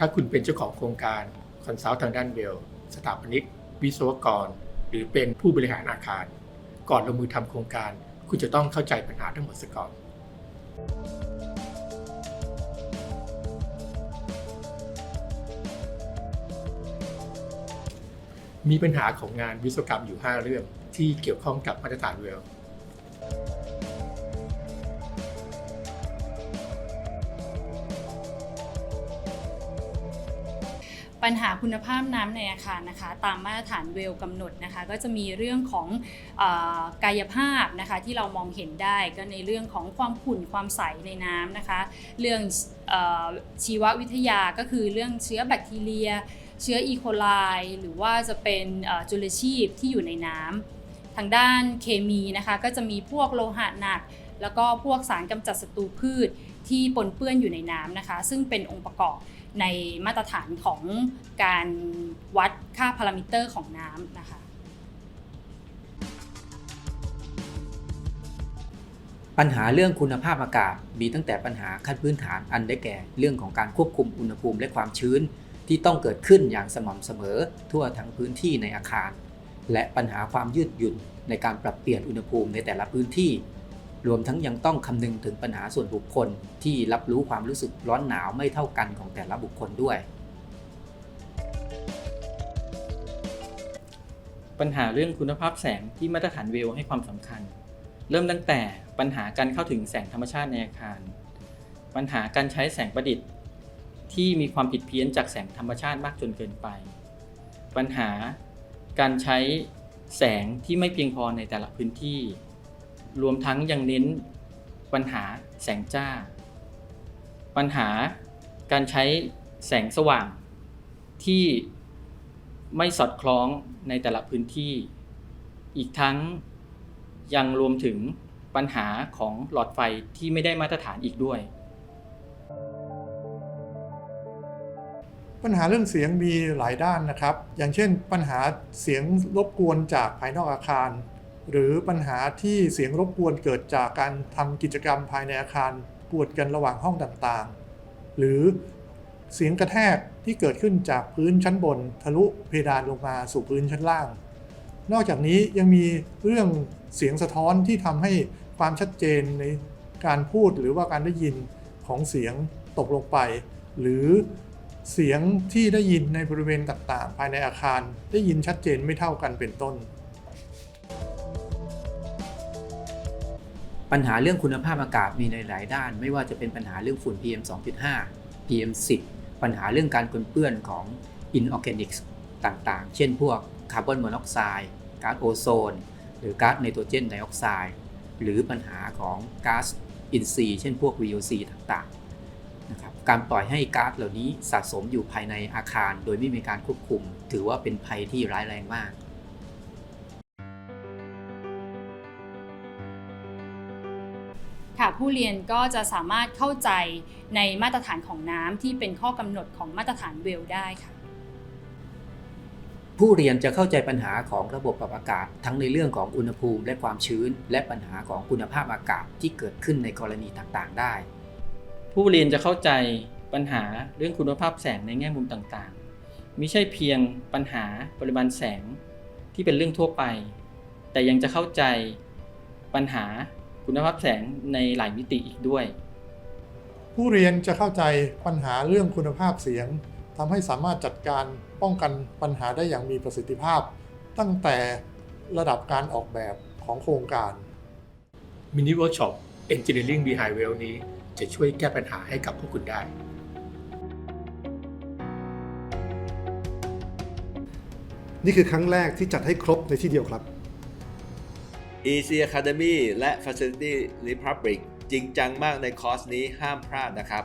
ถ้าคุณเป็นเจ้าของโครงการคอนซัลท์ทางด้านเวลสถาปนิก วิศวกร หรือเป็นผู้บริหารอาคาร ก่อนลงมือทำโครงการ คุณจะต้องเข้าใจปัญหาทั้งหมดซะก่อน มีปัญหาของงานวิศวกรรมอยู่ 5 เรื่องที่เกี่ยวข้องกับมาตรฐานเวล ปัญหาคุณภาพน้ำในอาคารนะคะ ตามมาตรฐานเวลกำหนดนะคะ ก็จะมีเรื่องของอกายภาพนะคะที่เรามองเห็นได้ก็ในเรื่องของความขุ่นความใสในน้ำนะคะ เรื่องอชีววิทยาก็คือเรื่องเชื้อแบคทีเรีย เชื้ออีโคไลหรือว่าจะเป็นจุลชีพที่อยู่ในน้ำ ทางด้านเคมีนะคะก็จะมีพวกโลหะหนัก แล้วก็พวกสารกำจัดศัตรูพืชที่ปนเปื้อนอยู่ในน้ำนะคะ ซึ่งเป็นองค์ประกอบในมาตรฐานของการวัดค่าพารามิเตอร์ของน้ำนะคะ ปัญหาเรื่องคุณภาพอากาศมีตั้งแต่ปัญหาขั้นพื้นฐานอันได้แก่ เรื่องของการควบคุมอุณหภูมิและความชื้น ที่ต้องเกิดขึ้นอย่างสม่ำเสมอทั่วทั้งพื้นที่ในอาคาร และปัญหาความยืดหยุ่นในการปรับเปลี่ยนอุณหภูมิในแต่ละพื้นที่ รวมทั้งยังต้องคำนึงถึงปัญหาส่วนบุคคลที่รับรู้ความรู้สึกร้อนหนาวไม่เท่ากันของแต่ละบุคคลด้วย ปัญหาเรื่องคุณภาพแสงที่มาตรฐานเวลให้ความสำคัญ เริ่มตั้งแต่ปัญหาการเข้าถึงแสงธรรมชาติในอาคาร ปัญหาการใช้แสงประดิษฐ์ ที่มีความผิดเพี้ยนจากแสงธรรมชาติมากจนเกินไป ปัญหา การใช้แสงที่ไม่เพียงพอในแต่ละพื้นที่ รวมทั้งยังเน้นปัญหาแสงจ้า ปัญหาการใช้แสงสว่างที่ไม่สอดคล้องในแต่ละพื้นที่ อีกทั้งยังรวมถึงปัญหาของหลอดไฟที่ไม่ได้มาตรฐานอีกด้วย ปัญหาเรื่องเสียงมีหลายด้านนะครับ อย่างเช่น ปัญหาเสียงรบกวนจากภายนอกอาคาร หรือปัญหาที่เสียงรบกวนเกิดจากการทำกิจกรรมภายในอาคารกวดกันระหว่างห้องต่างๆ หรือเสียงกระแทกที่เกิดขึ้นจากพื้นชั้นบน ทะลุเพดานลงมาสู่พื้นชั้นล่าง นอกจากนี้ยังมีเรื่องเสียงสะท้อนที่ทำให้ความชัดเจนในการพูดหรือว่าการได้ยินของเสียงตกลงไป หรือ เสียงที่ได้ยินในบริเวณต่างๆ ภายในอาคารได้ยินชัดเจนไม่เท่ากันเป็นต้น ปัญหาเรื่องคุณภาพอากาศมีในหลายด้าน ไม่ว่าจะเป็นปัญหาเรื่องฝุ่น PM 2.5 PM 10 ปัญหาเรื่องการปนเปื้อนของ inorganics ต่างๆ เช่นพวกคาร์บอนมอนอกไซด์ก๊าซโอโซน หรือก๊าซไนโตรเจนไดออกไซด์หรือปัญหาของก๊าซอินทรีย์เช่นพวก VOC ต่างๆ นะครับการปล่อยให้ก๊าซเหล่านี้สะสมอยู่ภายในอาคาร โดยไม่มีการควบคุม ถือว่าเป็นภัยที่ร้ายแรงมากค่ะผู้เรียนก็จะสามารถเข้าใจในมาตรฐานของน้ำที่เป็นข้อกำหนดของมาตรฐานเวลได้ค่ะ ผู้เรียนจะเข้าใจปัญหาของระบบปรับอากาศ ทั้งในเรื่องของอุณหภูมิและความชื้น และปัญหาของคุณภาพอากาศที่เกิดขึ้นในกรณีต่างๆ ได้ ผู้เรียนจะเข้าใจปัญหาเรื่องคุณภาพแสงในแง่มุมต่างๆมิใช่เพียงปัญหาปริมาณแสงที่เป็นเรื่องทั่วไป แต่ยังจะเข้าใจปัญหาคุณภาพแสงในหลายมิติอีกด้วย ผู้เรียนจะเข้าใจปัญหาเรื่องคุณภาพเสียงทำให้สามารถจัดการป้องกันปัญหาได้อย่างมีประสิทธิภาพ ตั้งแต่ระดับการออกแบบของโครงการมินิเวิร์กช็อป Engineering Behind Well นี้ จะช่วยแก้ปัญหาให้กับพวกคุณได้ นี่คือครั้งแรกที่จัดให้ครบในที่เดียวครับ EC Academy และ Facility Republic จริงจังมากในคอร์สนี้ห้ามพลาดนะครับ